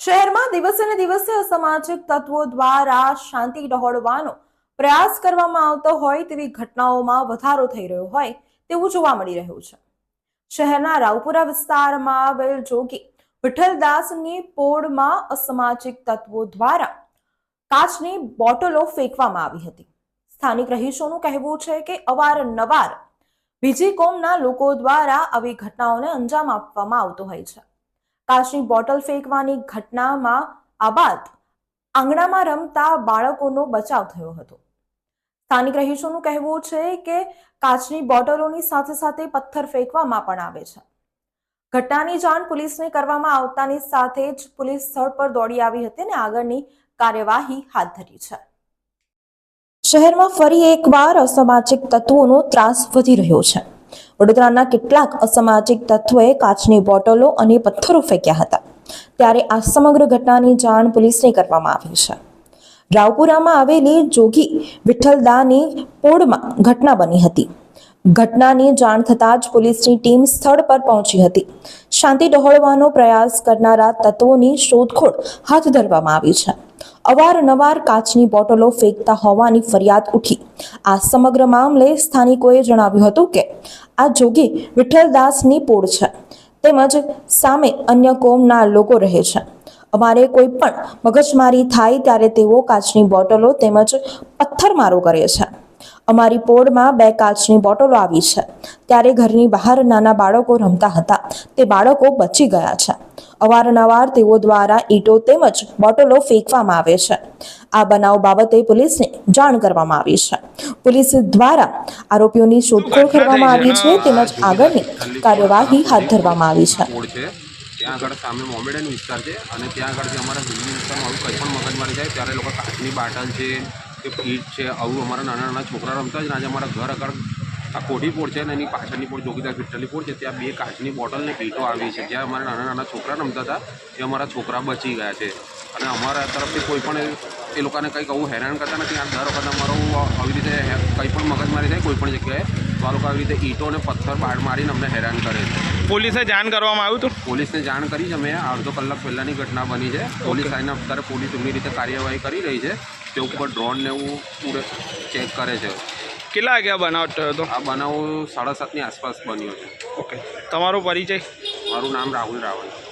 શહેરમાં દિવસે ને દિવસે અસામાજિક તત્વો દ્વારા શાંતિ ડહોળવાનો પ્રયાસ કરવામાં આવતો હોય તેવી ઘટનાઓમાં વધારો થઈ રહ્યો હોય તેવું જોવા મળી રહ્યું છે. શહેરના રાવપુરા વિસ્તારમાં આવેલ જોગી વિઠ્ઠલદાસની પોળમાં અસામાજિક તત્વો દ્વારા કાચની બોટલો ફેંકવામાં આવી હતી. સ્થાનિક રહીશોનું કહેવું છે કે અવારનવાર બીજી કોમના લોકો દ્વારા આવી ઘટનાઓને અંજામ આપવામાં આવતો હોય છે. કાચની બોટલ ફેંકવાની ઘટનામાં આ બાદ આંગણામાં રમતા બાળકોનો બચાવ થયો હતો. સ્થાનિક રહીશોનું કહેવું છે કે કાચની બોટલોની સાથે સાથે પથ્થર ફેંકવામાં પણ આવે છે. ઘટનાની જાણ પોલીસને કરવામાં આવતાની સાથે જ પોલીસ સ્થળ પર દોડી આવી હતી અને આગળની કાર્યવાહી હાથ ધરી છે. શહેરમાં ફરી એકવાર અસામાજિક તત્વોનો ત્રાસ વધી રહ્યો છે. વડોદરાના કેટલાક અસામાજિક તત્વોએ કાચની બોટલો અને પથ્થરો ફેંક્યા હતા. ત્યારે આ સમગ્ર ઘટનાની જાણ પોલીસને કરવામાં આવી છે. રાવપુરામાં આવેલી જોગી વિઠ્ઠલદાની પોળમાં ઘટના બની હતી. ઘટનાની જાણ થતાં જ પોલીસની ટીમ સ્થળ પર પહોંચી હતી. શાંતિ ડહોળવાનો પ્રયાસ કરનારા તત્વોની શોધખોળ હાથ ધરવામાં આવી છે. અવારનવાર કાચની બોટલો ફેંકતા હોવાની ફરિયાદ ઉઠી. આ સમગ્ર મામલે સ્થાનિકોએ જણાવ્યું હતું કે આ જોગી વિઠ્ઠલદાસની પોળ છે. તેમજ સામે અન્ય કોમના લોકો રહે છે. અમારે કોઈ પણ મગજમારી થાય ત્યારે તેઓ કાચની બોટલો તેમજ પથ્થરમારો કરે છે. અમારી પોળમાં બે કાચની બોટલો આવી છે. ત્યારે ઘરની બહાર નાના બાળકો રમતા હતા. તે બાળકો બચી ગયા છે. અવારનવાર તેઓ દ્વારા ઈંટો તેમજ બોટલો ફેંકવામાં આવે છે. આ બનાવ બાબતે પોલીસને જાણ કરવામાં આવી છે. પોલીસ દ્વારા આરોપીઓની શોધખોળ કરવામાં આવી છે. તેમજ આગળની કાર્યવાહી હાથ ધરવામાં આવી છે. ત્યાં આગળ સામે મોમેડન વિસ્તાર છે અને ત્યાં આગળથી અમારા હિન્દી વિસ્તારમાં આવું કંઈ પણ મગજમારી જાય ત્યારે લોકો કાચની બાટલ છે કે કીટ છે આવું અમારા નાના નાના છોકરા રમતા જ ને આજે અમારા ઘર આગળ આ કોઢી પોળ છે ને એની પાછળની પોળ જોગીદાર ફિટલી પોળ છે ત્યાં બે કાચની બોટલ ને આવી છે જ્યાં અમારા નાના નાના છોકરા રમતા હતા એ અમારા છોકરા બચી ગયા છે. અને અમારા તરફથી કોઈ પણ એ લોકોને કંઈક આવું હેરાન કરતા નથી આ દર વખત અમારો આવી રીતે કંઈ પણ મગજમારી થાય કોઈ પણ જગ્યાએ તો આ લોકો આવી રીતે ઈંટો અને પથ્થર બાળ મારીને અમને હેરાન કરે છે. પોલીસે જાણ કરવામાં આવ્યું હતું? પોલીસને જાણ કરી છે અમે અડધો કલાક પહેલાંની ઘટના બની છે. પોલીસ આવીને અત્યારે પોલીસ એમની રીતે કાર્યવાહી કરી રહી છે. તે ઉપર ડ્રોન ને એવું પૂરે ચેક કરે છે. કેટલા વાગે આ બનાવટ થયો હતો? આ બનાવ સાડા સાતની આસપાસ બન્યો છે. ઓકે તમારો પરિચય? મારું નામ રાહુલ રાવલ.